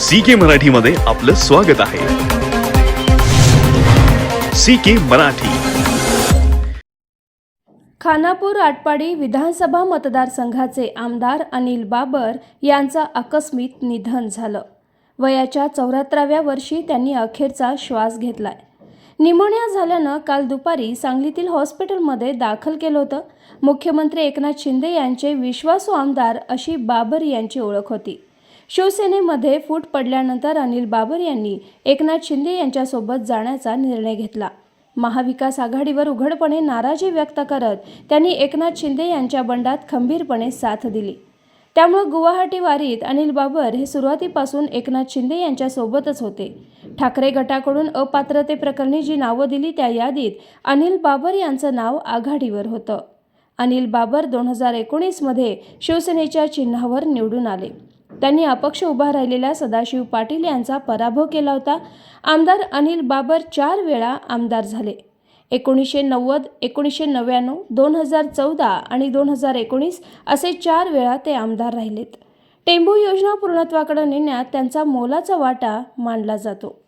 C के मराठीमध्ये आपलं स्वागत आहे. C K Marathi. Khanapur Atpadi विधानसभा मतदारसंघाचे आमदार अनिल बाबर यांचं आकस्मिक निधन झालं. वयाच्या चौऱ्याहत्तराव्या वर्षी त्यांनी अखेरचा श्वास घेतलाय. निमोनिया झाल्यानं काल दुपारी सांगलीतील हॉस्पिटलमध्ये दाखल केलं होतं. मुख्यमंत्री एकनाथ शिंदे यांचे विश्वासू आमदार अशी बाबर यांची ओळख होती. शिवसेनेमध्ये फूट पडल्यानंतर अनिल बाबर यांनी एकनाथ शिंदे यांच्यासोबत जाण्याचा निर्णय घेतला. महाविकास आघाडीवर उघडपणे नाराजी व्यक्त करत त्यांनी एकनाथ शिंदे यांच्या बंडात खंबीरपणे साथ दिली. त्यामुळे गुवाहाटी वारीत अनिल बाबर हे सुरुवातीपासून एकनाथ शिंदे यांच्यासोबतच होते. ठाकरे गटाकडून अपात्रतेप्रकरणी जी नावं दिली त्या यादीत अनिल बाबर यांचं नाव आघाडीवर होतं. अनिल बाबर दोन हजार एकोणीसमध्ये शिवसेनेच्या चिन्हावर निवडून आले. त्यांनी अपक्ष उभा राहिलेल्या सदाशिव पाटील यांचा पराभव केला होता. आमदार अनिल बाबर चार वेळा आमदार झाले. एकोणीसशे नव्वद एकोणीसशे नव्याण्णव दोन हजार चौदा आणि दोन हजार एकोणीस असे चार वेळा ते आमदार राहिलेत. टेंभू योजना पूर्णत्वाकडे नेण्यात त्यांचा मोलाचा वाटा मानला जातो.